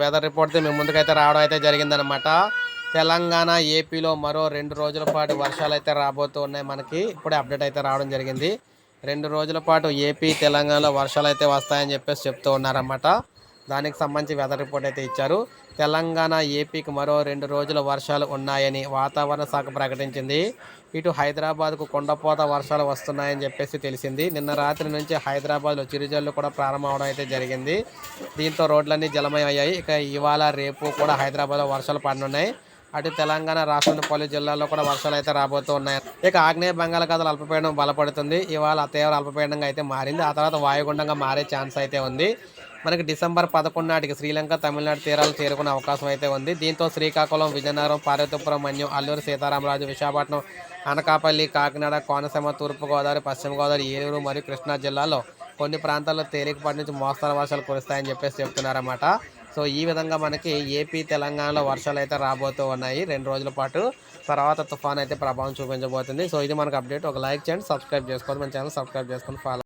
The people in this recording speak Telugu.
వెదర్ రిపోర్ట్ మేము ముందుకైతే రావడం అయితే జరిగిందనమాట తెలంగాణ ఏపీలో మరో రెండు రోజుల పాటు వర్షాలు అయితే రాబోతూ ఉన్నాయి మనకి. ఇప్పుడే అప్డేట్ అయితే రావడం జరిగింది. రెండు రోజుల పాటు ఏపీ తెలంగాణలో వర్షాలు అయితే వస్తాయని చెప్పేసి చెప్తూ ఉన్నారన్నమాట. దానికి సంబంధించి వెదర్ రిపోర్ట్ అయితే ఇచ్చారు. తెలంగాణ ఏపీకి మరో రెండు రోజుల వర్షాలు ఉన్నాయని వాతావరణ శాఖ ప్రకటించింది. ఇటు హైదరాబాద్కు కొండపోత వర్షాలు వస్తున్నాయని చెప్పేసి తెలిసింది. నిన్న రాత్రి నుంచి హైదరాబాద్లో చిరుజల్లు కూడా ప్రారంభమవడం అయితే జరిగింది. దీంతో రోడ్లన్నీ జలమయం అయ్యాయి. ఇక ఇవాళ రేపు కూడా హైదరాబాద్లో వర్షాలు పడనున్నాయి. అటు తెలంగాణ రాష్ట్రంలో పలు జిల్లాల్లో కూడా వర్షాలు అయితే రాబోతూ ఉన్నాయి ఇక ఆగ్నేయ బంగాళాఖాతంలో అల్పపీడనం బలపడుతుంది. ఇవాళ తీవ్ర అల్పపీడనంగా అయితే మారింది. ఆ తర్వాత వాయుగుండంగా మారే ఛాన్స్ అయితే ఉంది. మనకి డిసెంబర్ పదకొండు నాటికి శ్రీలంక తమిళనాడు తీరాలు చేరుకునే అవకాశం అయితే ఉంది. దీంతో శ్రీకాకుళం విజయనగరం పార్వతీపురం మన్యం అల్లూరు సీతారామరాజు విశాఖపట్నం అనకాపల్లి కాకినాడ కోనసీమ తూర్పుగోదావరి పశ్చిమ గోదావరి ఏలూరు మరియు కృష్ణా జిల్లాల్లో కొన్ని ప్రాంతాల్లో తేలికపాటి నుంచి మోస్తరు వర్షాలు కురుస్తాయని చెప్పేసి చెప్తున్నారన్నమాట. సో ఈ విధంగా మనకి ఏపీ తెలంగాణలో వర్షాలు అయితే రాబోతూ ఉన్నాయి. రెండు రోజుల పాటు తర్వాత తుఫాన్ అయితే ప్రభావం చూపించబోతుంది. సో ఇది మనకు అప్డేట్. ఒక లైక్ చేయండి సబ్స్క్రైబ్ చేసుకోండి. మన ఛానల్ సబ్స్క్రైబ్ చేసుకొని ఫాలో